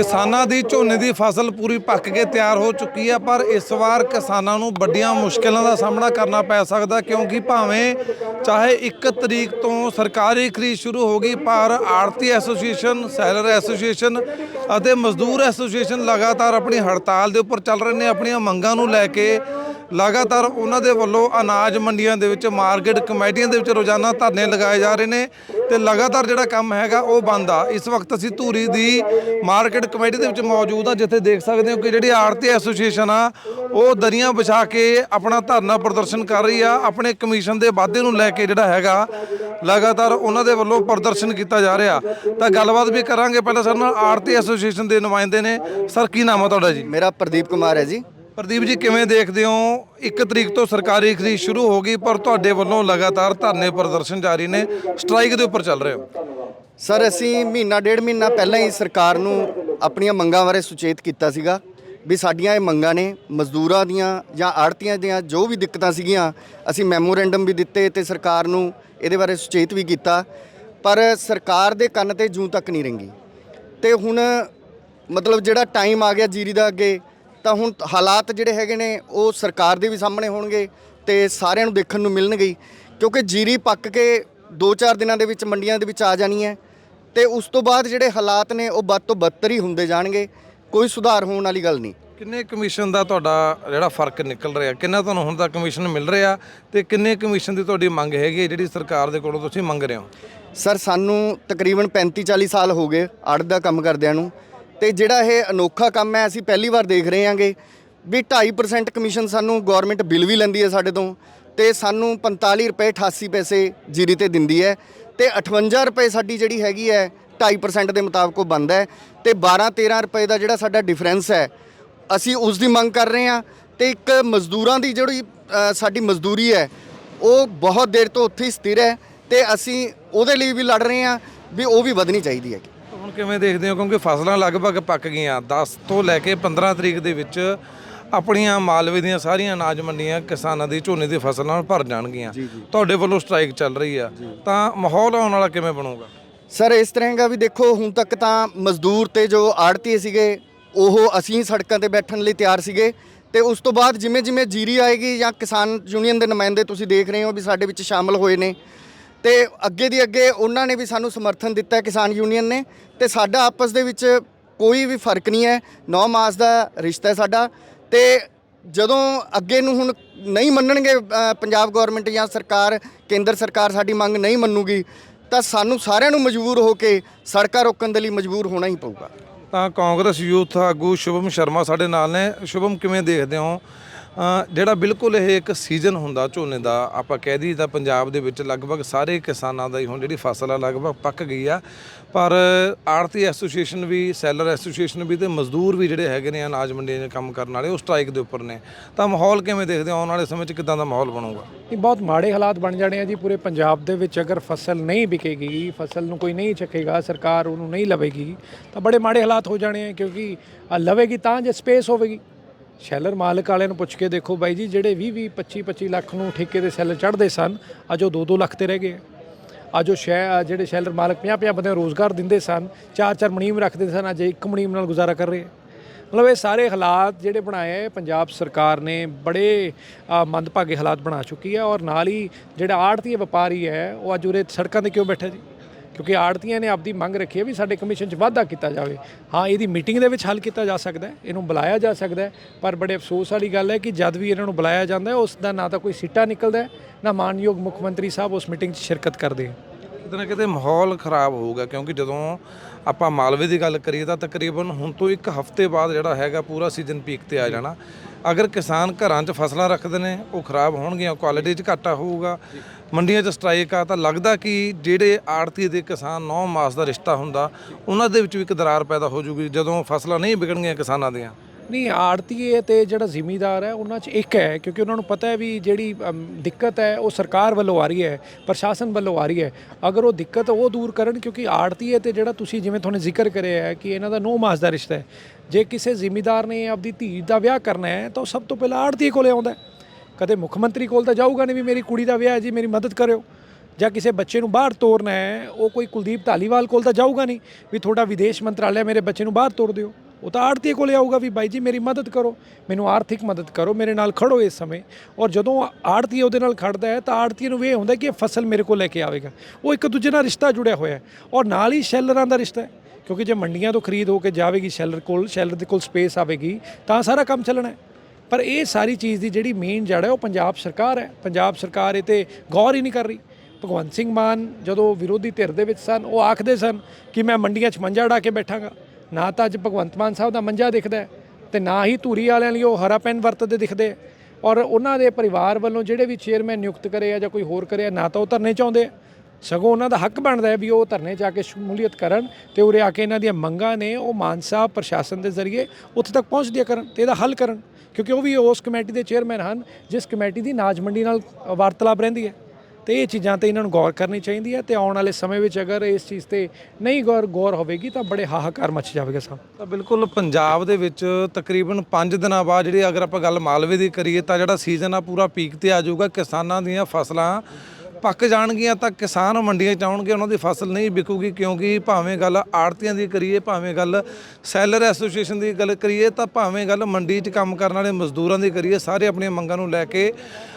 ਕਿਸਾਨਾਂ ਦੀ ਝੋਨੇ ਦੀ ਫਸਲ ਪੂਰੀ ਪੱਕ ਕੇ ਤਿਆਰ ਹੋ ਚੁੱਕੀ ਹੈ, ਪਰ ਇਸ ਵਾਰ ਕਿਸਾਨਾਂ ਨੂੰ ਵੱਡੀਆਂ ਮੁਸ਼ਕਲਾਂ ਦਾ ਸਾਹਮਣਾ ਕਰਨਾ ਪੈ ਸਕਦਾ ਕਿਉਂਕਿ ਭਾਵੇਂ ਚਾਹੇ 1 ਤਰੀਕ ਤੋਂ ਸਰਕਾਰੀ ਖਰੀਦ ਸ਼ੁਰੂ ਹੋ ਗਈ, ਪਰ ਆੜਤੀ ਐਸੋਸੀਏਸ਼ਨ, ਸੈਲਰ ਐਸੋਸੀਏਸ਼ਨ ਅਤੇ ਮਜ਼ਦੂਰ ਐਸੋਸੀਏਸ਼ਨ ਲਗਾਤਾਰ ਆਪਣੀ ਹੜਤਾਲ ਦੇ ਉੱਪਰ ਚੱਲ ਰਹੇ ਨੇ, ਆਪਣੀਆਂ ਮੰਗਾਂ ਨੂੰ ਲੈ ਕੇ ਲਗਾਤਾਰ ਉਹਨਾਂ ਦੇ ਵੱਲੋਂ ਅਨਾਜ ਮੰਡੀਆਂ ਦੇ ਵਿੱਚ, ਮਾਰਕੀਟ ਕਮੇਟੀਆਂ ਦੇ ਵਿੱਚ ਰੋਜ਼ਾਨਾ ਧਰਨੇ ਲਗਾਏ ਜਾ ਰਹੇ ਨੇ ਤੇ ਲਗਾਤਾਰ ਜਿਹੜਾ ਕੰਮ ਹੈਗਾ ਉਹ ਬੰਦ ਆ। ਇਸ ਵਕਤ ਅਸੀਂ ਧੂਰੀ ਦੀ ਮਾਰਕੀਟ ਕਮੇਟੀ ਦੇ ਵਿੱਚ ਮੌਜੂਦ ਆ, ਜਿੱਥੇ ਦੇਖ ਸਕਦੇ ਹੋ ਕਿ ਜਿਹੜੀ ਆੜਤੀ ਐਸੋਸੀਏਸ਼ਨ ਆ, ਉਹ ਦਰੀਆਂ ਵਿਛਾ ਕੇ ਆਪਣਾ ਧਰਨਾ ਪ੍ਰਦਰਸ਼ਨ ਕਰ ਰਹੀ ਆ। ਆਪਣੇ ਕਮਿਸ਼ਨ ਦੇ ਵਾਅਦੇ ਨੂੰ ਲੈ ਕੇ ਜਿਹੜਾ ਹੈਗਾ, ਲਗਾਤਾਰ ਉਹਨਾਂ ਦੇ ਵੱਲੋਂ ਪ੍ਰਦਰਸ਼ਨ ਕੀਤਾ ਜਾ ਰਿਹਾ। ਤਾਂ ਗੱਲਬਾਤ ਵੀ ਕਰਾਂਗੇ। ਪਹਿਲਾਂ ਸਾਡੇ ਨਾਲ ਆੜਤੀ ਐਸੋਸੀਏਸ਼ਨ ਦੇ ਨੁਮਾਇੰਦੇ ਨੇ। ਸਰ, ਕੀ ਨਾਮ ਆ ਤੁਹਾਡਾ ਜੀ? ਮੇਰਾ ਪ੍ਰਦੀਪ ਕੁਮਾਰ ਹੈ ਜੀ। ਪ੍ਰਦੀਪ ਜੀ, ਕਿਵੇਂ ਦੇਖਦੇ ਹੋ? ਇੱਕ ਤਰੀਕ ਤੋਂ ਸਰਕਾਰੀ ਖਰੀਦ ਸ਼ੁਰੂ ਹੋ ਗਈ, ਪਰ ਤੁਹਾਡੇ ਵੱਲੋਂ ਲਗਾਤਾਰ ਧਰਨੇ ਪ੍ਰਦਰਸ਼ਨ ਜਾਰੀ ਨੇ। ਸਟ੍ਰਾਈਕ ਦੇ ਉੱਪਰ ਚੱਲ ਰਹੇ ਹੋ। ਸਰ, ਅਸੀਂ ਮਹੀਨਾ, ਡੇਢ ਮਹੀਨਾ ਪਹਿਲਾਂ ਹੀ ਸਰਕਾਰ ਨੂੰ ਆਪਣੀਆਂ ਮੰਗਾਂ ਬਾਰੇ ਸੁਚੇਤ ਕੀਤਾ ਸੀਗਾ ਵੀ ਸਾਡੀਆਂ ਇਹ ਮੰਗਾਂ ਨੇ ਮਜ਼ਦੂਰਾਂ ਦੀਆਂ ਜਾਂ ਆੜਤੀਆਂ ਦੀਆਂ ਜੋ ਵੀ ਦਿੱਕਤਾਂ ਸੀਗੀਆਂ, ਅਸੀਂ ਮੈਮੋਰੈਂਡਮ ਵੀ ਦਿੱਤੇ ਤੇ ਸਰਕਾਰ ਨੂੰ ਇਹਦੇ ਬਾਰੇ ਸੁਚੇਤ ਵੀ ਕੀਤਾ। ਪਰ ਸਰਕਾਰ ਦੇ ਕੰਨ ਤੇ ਜੂੰ ਤੱਕ ਨਹੀਂ ਰੰਗੀ। ਤੇ ਹੁਣ ਮਤਲਬ ਜਿਹੜਾ ਟਾਈਮ ਆ ਗਿਆ ਜੀਰੀ ਦਾ ਅੱਗੇ ਤਾਂ ਹੁਣ ਹਾਲਾਤ ਜਿਹੜੇ ਹੈਗੇ ਨੇ ਉਹ ਸਰਕਾਰ ਦੇ ਵੀ ਸਾਹਮਣੇ ਹੋਣਗੇ ਤੇ ਸਾਰਿਆਂ ਨੂੰ ਦੇਖਣ ਨੂੰ ਮਿਲਣਗੇ। ਕਿਉਂਕਿ ਜੀਰੀ ਪੱਕ ਕੇ 2-4 ਦਿਨਾਂ ਦੇ ਵਿੱਚ ਮੰਡੀਆਂ ਦੇ ਵਿੱਚ ਆ ਜਾਣੀ ਹੈ ਤੇ ਉਸ ਤੋਂ ਬਾਅਦ ਜਿਹੜੇ ਹਾਲਾਤ ਨੇ ਉਹ ਵੱਧ ਤੋਂ ਬੱਤਰ ਹੀ ਹੁੰਦੇ ਜਾਣਗੇ। ਕੋਈ ਸੁਧਾਰ ਹੋਣ ਵਾਲੀ ਗੱਲ ਨਹੀਂ। ਕਿੰਨੇ ਕਮਿਸ਼ਨ ਦਾ ਤੁਹਾਡਾ ਜਿਹੜਾ ਫ਼ਰਕ ਨਿਕਲ ਰਿਹਾ? ਕਿੰਨਾ ਤੁਹਾਨੂੰ ਹੁਣ ਤੱਕ ਕਮਿਸ਼ਨ ਮਿਲ ਰਿਹਾ ਤੇ ਕਿੰਨੇ ਕਮਿਸ਼ਨ ਦੀ ਤੁਹਾਡੀ ਮੰਗ ਹੈਗੀ ਜਿਹੜੀ ਸਰਕਾਰ ਦੇ ਕੋਲੋਂ ਤੁਸੀਂ ਮੰਗ ਰਹੇ ਹੋ? ਸਰ ਸਾਨੂੰ ਤਕਰੀਬਨ 35-40 ਸਾਲ ਹੋ ਗਏ ਆੜਤ ਦਾ ਕੰਮ ਕਰਦਿਆਂ ਨੂੰ। ਤੇ ਜਿਹੜਾ ਇਹ ਅਨੋਖਾ ਕੰਮ ਹੈ, ਅਸੀਂ ਪਹਿਲੀ ਵਾਰ ਦੇਖ ਰਹੇ ਹਾਂਗੇ ਵੀ 2.5% ਕਮਿਸ਼ਨ ਸਾਨੂੰ ਗਵਰਨਮੈਂਟ ਬਿੱਲ ਵੀ ਲੈਂਦੀ ਹੈ ਸਾਡੇ ਤੋਂ ਤੇ ਸਾਨੂੰ 45 ਰੁਪਏ 88 ਪੈਸੇ ਜੀਰੀ ਤੇ ਦਿੰਦੀ ਹੈ ਤੇ 58 ਰੁਪਏ ਸਾਡੀ ਜਿਹੜੀ ਹੈਗੀ ਹੈ 2.5% ਦੇ ਮੁਤਾਬਕ ਉਹ ਬੰਦ ਹੈ ਤੇ 12-13 ਰੁਪਏ ਦਾ ਜਿਹੜਾ ਸਾਡਾ ਡਿਫਰੈਂਸ ਹੈ, ਅਸੀਂ ਉਸ ਦੀ ਮੰਗ ਕਰ ਰਹੇ ਹਾਂ ਤੇ ਇੱਕ ਮਜ਼ਦੂਰਾਂ ਦੀ ਜਿਹੜੀ ਸਾਡੀ ਮਜ਼ਦੂਰੀ ਹੈ, ਉਹ ਬਹੁਤ ਦੇਰ ਤੋਂ ਉੱਥੇ ਹੀ ਸਥਿਰ ਹੈ ਤੇ ਅਸੀਂ ਉਹਦੇ ਲਈ ਵੀ ਲੜ ਰਹੇ ਹਾਂ ਵੀ ਉਹ ਵੀ ਵਧਣੀ ਚਾਹੀਦੀ ਹੈ। ਹੁਣ ਕਿਵੇਂ ਦੇਖਦੇ ਹੋ? ਕਿਉਂਕਿ ਫਸਲਾਂ ਲਗਭਗ ਪੱਕ ਗਈਆਂ। 10 ਤੋਂ ਲੈ ਕੇ 15 ਤਰੀਕ ਦੇ ਵਿੱਚ ਆਪਣੀਆਂ ਮਾਲਵੇ ਦੀਆਂ ਸਾਰੀਆਂ ਅਨਾਜ ਮੰਡੀਆਂ ਕਿਸਾਨਾਂ ਦੀ ਝੋਨੇ ਦੀ ਫਸਲ ਨਾਲ ਭਰ ਜਾਣਗੀਆਂ। ਤੁਹਾਡੇ ਵੱਲੋਂ ਸਟ੍ਰਾਈਕ ਚੱਲ ਰਹੀ ਆ। ਤਾਂ ਮਾਹੌਲ ਆਉਣ ਵਾਲਾ ਕਿਵੇਂ ਬਣੂਗਾ? ਸਰ ਇਸ ਤਰ੍ਹਾਂ ਹੈਗਾ ਵੀ ਦੇਖੋ ਹੁਣ ਤੱਕ ਤਾਂ ਮਜ਼ਦੂਰ ਤੇ ਜੋ ਆੜਤੀ ਸੀਗੇ ਉਹ ਅਸੀਂ ਸੜਕਾਂ ਤੇ ਬੈਠਣ ਲਈ ਤਿਆਰ ਸੀਗੇ। ਤੇ ਉਸ ਤੋਂ ਬਾਅਦ ਜਿਵੇਂ ਜਿਵੇਂ ਜੀਰੀ ਆਏਗੀ ਜਾਂ ਕਿਸਾਨ ਯੂਨੀਅਨ ਦੇ ਨੁਮਾਇੰਦੇ ਤੁਸੀਂ ਦੇਖ ਰਹੇ ਹੋ ਵੀ ਸਾਡੇ ਵਿੱਚ ਸ਼ਾਮਲ ਹੋਏ ਨੇ। ਤੇ ਅੱਗੇ ਦੀ ਅੱਗੇ ਉਹਨਾਂ ਨੇ ਵੀ ਸਾਨੂੰ ਸਮਰਥਨ ਦਿੱਤਾ ਹੈ ਕਿਸਾਨ ਯੂਨੀਅਨ ਨੇ ਤੇ ਸਾਡਾ ਆਪਸ ਦੇ ਵਿੱਚ ਕੋਈ ਵੀ ਫ਼ਰਕ ਨਹੀਂ ਹੈ। 9 ਮਾਸ ਦਾ ਰਿਸ਼ਤਾ ਹੈ ਸਾਡਾ ਤੇ ਜਦੋਂ ਅੱਗੇ ਨੂੰ ਹੁਣ ਨਹੀਂ ਮੰਨਣਗੇ ਪੰਜਾਬ ਗਵਰਨਮੈਂਟ ਜਾਂ ਸਰਕਾਰ, ਕੇਂਦਰ ਸਰਕਾਰ ਸਾਡੀ ਮੰਗ ਨਹੀਂ ਮੰਨੂਗੀ, ਤਾਂ ਸਾਨੂੰ ਸਾਰਿਆਂ ਨੂੰ ਮਜਬੂਰ ਹੋ ਕੇ ਸੜਕਾਂ ਰੋਕਣ ਦੇ ਲਈ ਮਜਬੂਰ ਹੋਣਾ ਹੀ ਪਊਗਾ। ਤਾਂ ਕਾਂਗਰਸ ਯੂਥ ਆਗੂ ਸ਼ੁਭਮ ਸ਼ਰਮਾ ਸਾਡੇ ਨਾਲ ਨੇ। ਸ਼ੁਭਮ, ਕਿਵੇਂ ਦੇਖਦੇ ਹੋ? ਜਿਹੜਾ ਬਿਲਕੁਲ ਇਹ ਇੱਕ ਸੀਜ਼ਨ ਹੁੰਦਾ ਝੋਨੇ ਦਾ, ਆਪਾਂ ਕਹਿ ਦਈਏ ਤਾਂ ਪੰਜਾਬ ਦੇ ਵਿੱਚ ਲਗਭਗ ਸਾਰੇ ਕਿਸਾਨਾਂ ਦਾ ਹੀ ਹੁਣ ਜਿਹੜੀ ਫਸਲ ਆ ਲਗਭਗ ਪੱਕ ਗਈ ਆ। ਪਰ ਆੜਤੀ ਐਸੋਸੀਏਸ਼ਨ ਵੀ, ਸੈਲਰ ਐਸੋਸੀਏਸ਼ਨ ਵੀ ਤੇ ਮਜ਼ਦੂਰ ਵੀ ਜਿਹੜੇ ਹੈਗੇ ਨੇ ਅਨਾਜ ਮੰਡੀਆਂ 'ਚ ਕੰਮ ਕਰਨ ਵਾਲੇ, ਉਹ ਸਟ੍ਰਾਈਕ ਦੇ ਉੱਪਰ ਨੇ। ਤਾਂ ਮਾਹੌਲ ਕਿਵੇਂ ਦੇਖਦੇ ਹੋ? ਆਉਣ ਵਾਲੇ ਸਮੇਂ 'ਚ ਕਿਦਾਂ ਦਾ ਮਾਹੌਲ ਬਣੂਗਾ? ਇਹ ਬਹੁਤ ਮਾੜੇ ਹਾਲਾਤ ਬਣ ਜਾਣੇ ਆ ਜੀ ਪੂਰੇ ਪੰਜਾਬ ਦੇ ਵਿੱਚ। ਅਗਰ ਫਸਲ ਨਹੀਂ ਵਿਕੇਗੀ, ਫਸਲ ਨੂੰ ਕੋਈ ਨਹੀਂ ਚੱਕੇਗਾ ਸਰਕਾਰ ਉਹਨੂੰ ਨਹੀਂ ਲਵੇਗੀ, ਤਾਂ ਬੜੇ ਮਾੜੇ ਹਾਲਾਤ ਹੋ ਜਾਣੇ ਆ ਕਿਉਂਕਿ ਲਵੇਗੀ ਤਾਂ ਜੇ ਸਪੇਸ ਹੋਵੇਗੀ। ਸ਼ੈਲਰ ਮਾਲਕ ਵਾਲਿਆਂ ਨੂੰ ਪੁੱਛ ਕੇ ਦੇਖੋ ਬਾਈ ਜੀ, ਜਿਹੜੇ 20 20 25 25 ਲੱਖ ਨੂੰ ਠੇਕੇ ਦੇ ਸੈਲਰ ਚੜ੍ਹਦੇ ਸਨ, ਅੱਜ ਉਹ 2 2 ਲੱਖ ਤੇ ਰਹਿ ਗਏ। ਅੱਜ ਉਹ ਸ਼ੈ ਜਿਹੜੇ ਸ਼ੈਲਰ ਮਾਲਕ 50 50 ਬੰਦਿਆਂ ਨੂੰ ਰੋਜ਼ਗਾਰ ਦਿੰਦੇ ਸਨ ਚਾਰ ਚਾਰ ਮਣੀਮ ਰੱਖਦੇ ਸਨ, ਅੱਜ ਇੱਕ ਮਣੀਮ ਨਾਲ ਗੁਜ਼ਾਰਾ ਕਰ ਰਹੇ। ਮਤਲਬ ਇਹ ਸਾਰੇ ਹਾਲਾਤ ਜਿਹੜੇ ਬਣਾਏ ਪੰਜਾਬ ਸਰਕਾਰ ਨੇ ਬੜੇ ਮੰਦਭਾਗੇ ਹਾਲਾਤ ਬਣਾ ਚੁੱਕੀ ਹੈ ਔਰ ਨਾਲ ਹੀ ਜਿਹੜਾ ਆੜਤੀ ਵਪਾਰੀ ਹੈ, ਉਹ ਅੱਜ ਉਰੇ ਸੜਕਾਂ ਤੇ ਕਿਉਂ ਬੈਠਾ ਜੀ? ਕਿਉਂਕਿ ਆੜਤੀਆਂ ਨੇ ਆਪਦੀ ਮੰਗ ਰੱਖੀ ਹੈ ਵੀ ਸਾਡੇ ਕਮਿਸ਼ਨ 'ਚ ਵਾਧਾ ਕੀਤਾ ਜਾਵੇ। ਹਾਂ, ਇਹਦੀ ਮੀਟਿੰਗ ਦੇ ਵਿੱਚ ਹੱਲ ਕੀਤਾ ਜਾ ਸਕਦਾ ਹੈ, ਇਹਨੂੰ ਬੁਲਾਇਆ ਜਾ ਸਕਦਾ ਹੈ, ਪਰ ਬੜੇ ਅਫਸੋਸ ਵਾਲੀ ਗੱਲ ਹੈ ਕਿ ਜਦ ਵੀ ਇਹਨਾਂ ਨੂੰ ਬੁਲਾਇਆ ਜਾਂਦਾ ਹੈ, ਉਸ ਦਾ ਨਾ ਤਾਂ ਕੋਈ ਸਿੱਟਾ ਨਿਕਲਦਾ ਨਾ ਮਾਨਯੋਗ ਮੁੱਖ ਮੰਤਰੀ ਸਾਹਿਬ ਉਸ ਮੀਟਿੰਗ 'ਚ ਸ਼ਿਰਕਤ ਕਰਦੇ ਹੈ ਕਿਤੇ ਨਾ ਕਿਤੇ ਮਾਹੌਲ ਖਰਾਬ ਹੋਊਗਾ, ਕਿਉਂਕਿ ਜਦੋਂ ਆਪਾਂ ਮਾਲਵੇ ਦੀ ਗੱਲ ਕਰੀਏ ਤਾਂ ਤਕਰੀਬਨ ਹੁਣ ਤੋਂ ਇੱਕ ਹਫ਼ਤੇ ਬਾਅਦ ਜਿਹੜਾ ਹੈਗਾ ਪੂਰਾ ਸੀਜ਼ਨ ਪੀਕ ਤੇ ਆ ਜਾਣਾ। ਅਗਰ ਕਿਸਾਨ ਘਰਾਂ 'ਚ ਫਸਲਾਂ ਰੱਖਦੇ ਨੇ, ਉਹ ਖਰਾਬ ਹੋਣਗੀਆਂ ਕੁਆਲਿਟੀ 'ਚ ਘਾਟਾ ਹੋਊਗਾ। ਮੰਡੀਆਂ 'ਚ ਸਟ੍ਰਾਈਕ ਆ, ਤਾਂ ਲੱਗਦਾ ਕਿ ਜਿਹੜੇ ਆੜਤੀ ਦੇ ਕਿਸਾਨ 9 ਮਾਸ ਦਾ ਰਿਸ਼ਤਾ ਹੁੰਦਾ, ਉਹਨਾਂ ਦੇ ਵਿੱਚ ਵੀ ਇੱਕ ਦਰਾਰ ਪੈਦਾ ਹੋ ਜੂਗੀ, ਜਦੋਂ ਫਸਲਾਂ ਨਹੀਂ ਵਿਕਣਗੀਆਂ ਕਿਸਾਨਾਂ ਦੀਆਂ। ਨਹੀਂ ਆੜਤੀਏ ਤੇ ਜਿਹੜਾ ਜ਼ਿਮੀਦਾਰ ਹੈ ਉਹਨਾਂ 'ਚ ਇੱਕ ਹੈ ਕਿਉਂਕਿ ਉਹਨਾਂ ਨੂੰ ਪਤਾ ਹੈ ਵੀ ਜਿਹੜੀ ਅਮ, ਦਿੱਕਤ ਹੈ ਉਹ ਸਰਕਾਰ ਵੱਲੋਂ ਆ ਰਹੀ ਹੈ ਪ੍ਰਸ਼ਾਸਨ ਵੱਲੋਂ ਆ ਰਹੀ ਹੈ। ਅਗਰ ਉਹ ਦਿੱਕਤ ਉਹ ਦੂਰ ਕਰਨ ਕਿਉਂਕਿ ਆੜਤੀਏ ਤੇ ਜਿਹੜਾ ਤੁਸੀਂ ਜਿਵੇਂ ਤੁਹਾਨੂੰ ਜ਼ਿਕਰ ਕਰਿਆ ਹੈ ਕਿ ਇਹਨਾਂ ਦਾ ਨੌ ਮਾਸ ਦਾ ਰਿਸ਼ਤਾ ਹੈ ਜੇ ਕਿਸੇ ਜ਼ਿਮੀਦਾਰ ਨੇ ਆਪਦੀ ਧੀ ਦਾ ਵਿਆਹ ਕਰਨਾ ਹੈ ਤਾਂ ਉਹ ਸਭ ਤੋਂ ਪਹਿਲਾਂ ਆੜਤੀਏ ਕੋਲੇ ਆਉਂਦਾ ਹੈ। ਕਦੇ ਮੁੱਖ ਮੰਤਰੀ ਕੋਲ ਤਾਂ ਜਾਊਗਾ ਨਹੀਂ ਵੀ ਮੇਰੀ ਕੁੜੀ ਦਾ ਵਿਆਹ ਹੈ ਜੀ ਮੇਰੀ ਮਦਦ ਕਰਿਓ। ਜਾਂ ਕਿਸੇ ਬੱਚੇ ਨੂੰ ਬਾਹਰ ਤੋਰਨਾ ਹੈ ਉਹ ਕੋਈ ਕੁਲਦੀਪ ਧਾਲੀਵਾਲ ਕੋਲ ਤਾਂ ਜਾਊਗਾ ਨਹੀਂ ਵੀ ਤੁਹਾਡਾ ਵਿਦੇਸ਼ ਮੰਤਰਾਲਾ ਮੇਰੇ ਬੱਚੇ ਨੂੰ ਬਾਹਰ ਤੋਰ ਦਿਓ। ਉਹ ਤਾਂ ਆੜਤੀਏ ਕੋਲੇ ਆਊਗਾ ਵੀ ਬਾਈ ਜੀ, ਮੇਰੀ ਮਦਦ ਕਰੋ। ਮੈਨੂੰ ਆਰਥਿਕ ਮਦਦ ਕਰੋ, ਮੇਰੇ ਨਾਲ ਖੜੋ ਇਸ ਸਮੇਂ। ਔਰ ਜਦੋਂ ਆੜਤੀ ਉਹਦੇ ਨਾਲ ਖੜਦਾ ਹੈ, ਤਾਂ ਆੜਤੀਏ ਨੂੰ ਇਹ ਹੁੰਦਾ ਕਿ ਇਹ ਫਸਲ ਮੇਰੇ ਕੋਲ ਲੈ ਕੇ ਆਵੇਗਾ। ਉਹ ਇੱਕ ਦੂਜੇ ਨਾਲ ਰਿਸ਼ਤਾ ਜੁੜਿਆ ਹੋਇਆ ਹੈ। ਔਰ ਨਾਲ ਹੀ ਸ਼ੈਲਰਾਂ ਦਾ ਰਿਸ਼ਤਾ ਹੈ। ਕਿਉਂਕਿ ਜੇ ਮੰਡੀਆਂ ਤੋਂ ਖਰੀਦ ਹੋ ਕੇ ਜਾਵੇਗੀ, ਸ਼ੈਲਰ ਕੋਲ, ਸ਼ੈਲਰ ਦੇ ਕੋਲ ਸਪੇਸ ਆਵੇਗੀ, ਤਾਂ ਸਾਰਾ ਕੰਮ ਚੱਲਣਾ ਹੈ। ਪਰ ਇਹ ਸਾਰੀ ਚੀਜ਼ ਦੀ ਜਿਹੜੀ ਮੇਨ ਜੜ ਹੈ, ਉਹ ਪੰਜਾਬ ਸਰਕਾਰ ਹੈ। ਪੰਜਾਬ ਸਰਕਾਰ ਇਹ ਤੇ ਗੌਰ ਹੀ ਨਹੀਂ ਕਰ ਰਹੀ। ਭਗਵੰਤ ਸਿੰਘ ਮਾਨ ਜਦੋਂ ਵਿਰੋਧੀ ਧਿਰ ਦੇ ਵਿੱਚ ਸਨ, ਉਹ ਆਖਦੇ ਸਨ ਕਿ ਮੈਂ ਮੰਡੀਆਂ 'ਚ ਮੰਜਾ ਢਾ ਕੇ ਬੈਠਾਂਗਾ। ਨਾ ਤਾਂ ਅੱਜ ਭਗਵੰਤ ਮਾਨ ਸਾਹਿਬ ਦਾ ਮੰਜਾ ਦਿਖਦਾ ਹੈ ਤੇ ਨਾ ਹੀ ਧੂਰੀ ਵਾਲਿਆਂ ਲਈ ਉਹ ਹਰਾ ਪੈਨ ਵਰਤਦੇ ਦਿਖਦੇ ਔਰ ਉਹਨਾਂ ਦੇ ਪਰਿਵਾਰ ਵੱਲੋਂ ਜਿਹੜੇ ਵੀ ਚੇਅਰਮੈਨ ਨਿਯੁਕਤ ਕਰੇ ਆ ਜਾਂ ਕੋਈ ਹੋਰ ਕਰੇ ਨਾ ਤਾਂ ਉਹ ਧਰਨੇ ਚਾਹੁੰਦੇ ਆ। ਸਗੋਂ ਉਹਨਾਂ ਦਾ ਹੱਕ ਬਣਦਾ ਹੈ ਵੀ ਉਹ ਧਰਨੇ 'ਚ ਆ ਕੇ ਸ਼ਮੂਲੀਅਤ ਕਰਨ ਤੇ ਉਰੇ ਆ ਕੇ ਇਹਨਾਂ ਦੀਆਂ ਮੰਗਾਂ ਨੇ ਉਹ ਮਾਨਸਾ ਪ੍ਰਸ਼ਾਸਨ ਦੇ ਜ਼ਰੀਏ ਉੱਥੇ ਤੱਕ ਪਹੁੰਚਦੀਆਂ ਕਰਨ ਤੇ ਇਹਦਾ ਹੱਲ ਕਰਨ, ਕਿਉਂਕਿ ਉਹ ਵੀ ਉਸ ਕਮੇਟੀ ਦੇ ਚੇਅਰਮੈਨ ਹਨ, ਜਿਸ ਕਮੇਟੀ ਦੀ ਨਾਜ ਮੰਡੀ ਨਾਲ ਵਾਰਤਾਲਾਪ ਰਹਿੰਦੀ ਹੈ। ਤੇ ਇਹ ਚੀਜ਼ਾਂ ਤੇ ਇਹਨਾਂ ਨੂੰ ਗੌਰ ਕਰਨੀ ਚਾਹੀਦੀ ਹੈ ਤੇ ਆਉਣ ਵਾਲੇ ਸਮੇਂ ਵਿੱਚ ਅਗਰ ਇਸ ਚੀਜ਼ ਤੇ ਨਹੀਂ ਗੌਰ ਗੌਰ ਹੋਵੇਗੀ ਤਾਂ ਬੜੇ ਹਾਹਾਕਾਰ ਮਚ ਜਾਵੇਗਾ ਸਭ। ਤਾਂ ਬਿਲਕੁਲ ਪੰਜਾਬ ਦੇ ਵਿੱਚ ਤਕਰੀਬਨ 5 ਦਿਨਾਂ ਬਾਅਦ ਜਿਹੜੀ ਅਗਰ ਆਪਾਂ ਗੱਲ ਮਾਲਵੇ ਦੀ ਕਰੀਏ ਤਾਂ ਜਿਹੜਾ ਸੀਜ਼ਨ ਆ ਪੂਰਾ ਪੀਕ ਤੇ ਆ ਜਾਊਗਾ ਕਿਸਾਨਾਂ ਦੀਆਂ ਫਸਲਾਂ ਪੱਕ ਜਾਣਗੀਆਂ ਤਾਂ ਕਿਸਾਨ ਮੰਡੀਆਂ 'ਚ ਆਉਣਗੇ, ਉਹਨਾਂ ਦੀ ਫਸਲ ਨਹੀਂ ਵਿਕੂਗੀ, ਕਿਉਂਕਿ ਭਾਵੇਂ ਗੱਲ ਆੜਤੀਆਂ ਦੀ ਕਰੀਏ, ਭਾਵੇਂ ਗੱਲ ਸੈਲਰ ਐਸੋਸੀਏਸ਼ਨ ਦੀ ਗੱਲ ਕਰੀਏ, ਤਾਂ ਭਾਵੇਂ ਗੱਲ ਮੰਡੀ 'ਚ ਕੰਮ ਕਰਨ ਵਾਲੇ ਮਜ਼ਦੂਰਾਂ ਦੀ ਕਰੀਏ, ਸਾਰੇ ਆਪਣੀਆਂ ਮੰਗਾਂ ਨੂੰ ਲੈ ਕੇ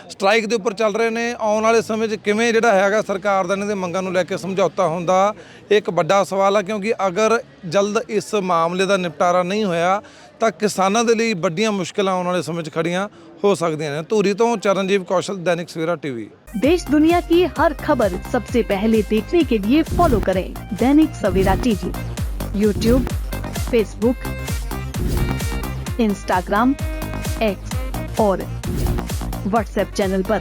ਸਟ੍ਰਾਈਕ ਦੇ ਉੱਪਰ ਚੱਲ ਰਹੇ ਨੇ। ਆਉਣ ਵਾਲੇ ਸਮੇਂ 'ਚ ਕਿਵੇਂ ਜਿਹੜਾ ਹੈਗਾ ਸਰਕਾਰ ਦਾ ਇਹਨਾਂ ਦੇ ਮੰਗਾਂ ਨੂੰ ਲੈ ਕੇ ਸਮਝੌਤਾ ਹੁੰਦਾ, ਇਹ ਇੱਕ ਵੱਡਾ ਸਵਾਲ ਆ, ਕਿਉਂਕਿ ਅਗਰ ਜਲਦ ਇਸ ਮਾਮਲੇ ਦਾ ਨਿਪਟਾਰਾ ਨਹੀਂ ਹੋਇਆ ਤਾਂ ਕਿਸਾਨਾਂ ਦੇ ਲਈ ਵੱਡੀਆਂ ਮੁਸ਼ਕਲਾਂ ਆਉਣ ਵਾਲੇ ਸਮੇਂ 'ਚ ਖੜੀਆਂ ਹੋ ਸਕਦੀਆਂ ਨੇ ਧੂਰੀ ਤੋਂ ਚਰਨਜੀਤ ਕੌਸ਼ਲ ਦੈਨਿਕ ਸਵੇਰਾ ਟੀਵੀ देश दुनिया की हर खबर सबसे पहले देखने के लिए फॉलो करें Dainik Savera TV YouTube Facebook Instagram X और व्हाट्सएप चैनल पर।